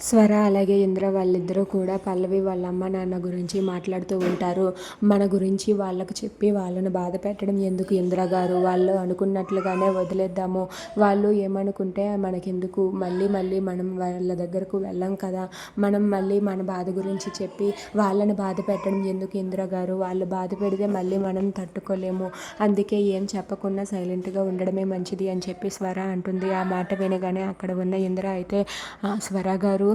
స్వర అలాగే ఇంద్ర వాళ్ళిద్దరూ కూడా పల్లవి వాళ్ళ అమ్మ నాన్న గురించి మాట్లాడుతూ ఉంటారు. మన గురించి వాళ్ళకు చెప్పి వాళ్ళను బాధ పెట్టడం ఎందుకు ఇంద్ర గారు? వాళ్ళు అనుకున్నట్లుగానే వదిలేద్దాము. వాళ్ళు ఏమనుకుంటే మనకెందుకు? మళ్ళీ మళ్ళీ మనం వాళ్ళ దగ్గరకు వెళ్ళం కదా. మనం మళ్ళీ మన బాధ గురించి చెప్పి వాళ్ళని బాధ పెట్టడం ఎందుకు ఇంద్ర గారు? వాళ్ళు బాధ పెడితే మళ్ళీ మనం తట్టుకోలేము. అందుకే ఏం చెప్పకుండా సైలెంట్గా ఉండడమే మంచిది అని చెప్పి స్వర అంటుంది. ఆ మాట వినగానే అక్కడ ఉన్న ఇంద్ర అయితే "ఆ, స్వర గారు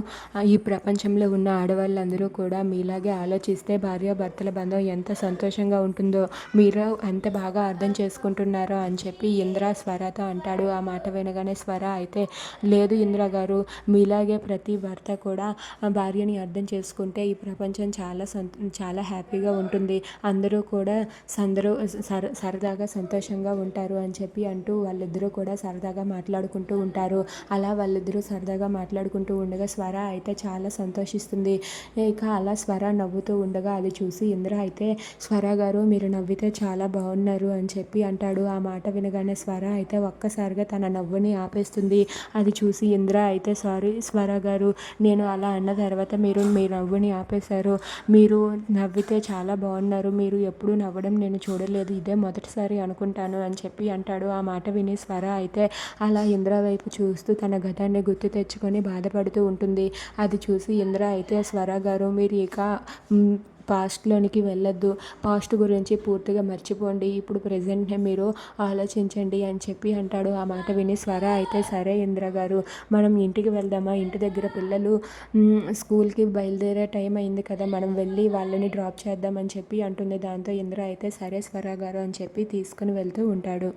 ఈ ప్రపంచంలో ఉన్న ఆడవాళ్ళందరూ కూడా మీలాగే ఆలోచిస్తే భార్యాభర్తల బంధం ఎంత సంతోషంగా ఉంటుందో మీరు ఎంత బాగా అర్థం చేసుకుంటున్నారో అని చెప్పి ఇంద్ర స్వరతో అంటాడు. ఆ మాట వినగానే స్వర అయితే లేదు ఇంద్ర గారు మీలాగే ప్రతి భర్త కూడా భార్యని అర్థం చేసుకుంటే ఈ ప్రపంచం చాలా సంత చాలా హ్యాపీగా ఉంటుంది. అందరూ కూడా సందరూ సర సరదాగా సంతోషంగా ఉంటారు అని చెప్పి అంటూ వాళ్ళిద్దరూ కూడా సరదాగా మాట్లాడుకుంటూ ఉంటారు. అలా వాళ్ళిద్దరూ సరదాగా మాట్లాడుకుంటూ ఉండగా స్వర స్వర అయితే చాలా సంతోషిస్తుంది. ఇక అలా స్వర నవ్వుతూ ఉండగా అది చూసి ఇంద్ర అయితే స్వర గారు మీరు నవ్వితే చాలా బాగున్నారు అని చెప్పి అంటాడు. ఆ మాట వినగానే స్వర అయితే ఒక్కసారిగా తన నవ్వుని ఆపేస్తుంది. అది చూసి ఇంద్ర అయితే సారీ స్వర గారు నేను అలా అన్న తర్వాత మీరు మీ నవ్వుని ఆపేశారు. మీరు నవ్వితే చాలా బాగున్నారు. మీరు ఎప్పుడూ నవ్వడం నేను చూడలేదు. ఇదే మొదటిసారి అనుకుంటాను అని చెప్పి అంటాడు. ఆ మాట విని స్వర అయితే అలా ఇంద్ర వైపు చూస్తూ తన గతాన్ని గుర్తు తెచ్చుకొని బాధపడుతూ ఉంటుంది. అది చూసి ఇంద్ర అయితే స్వర గారు మీరు ఇక పాస్ట్లోనికి వెళ్ళొద్దు. పాస్ట్ గురించి పూర్తిగా మర్చిపోండి. ఇప్పుడు ప్రజెంట్నే మీరు ఆలోచించండి అని చెప్పి అంటాడు. ఆ మాట విని స్వర అయితే సరే ఇంద్ర గారు మనం ఇంటికి వెళ్దామా? ఇంటి దగ్గర పిల్లలు స్కూల్కి బయలుదేరే టైం అయింది కదా మనం వెళ్ళి వాళ్ళని డ్రాప్ చేద్దామని చెప్పి అంటుంది. దాంతో ఇంద్ర అయితే సరే స్వర గారు అని చెప్పి తీసుకుని వెళ్తూ ఉంటాడు.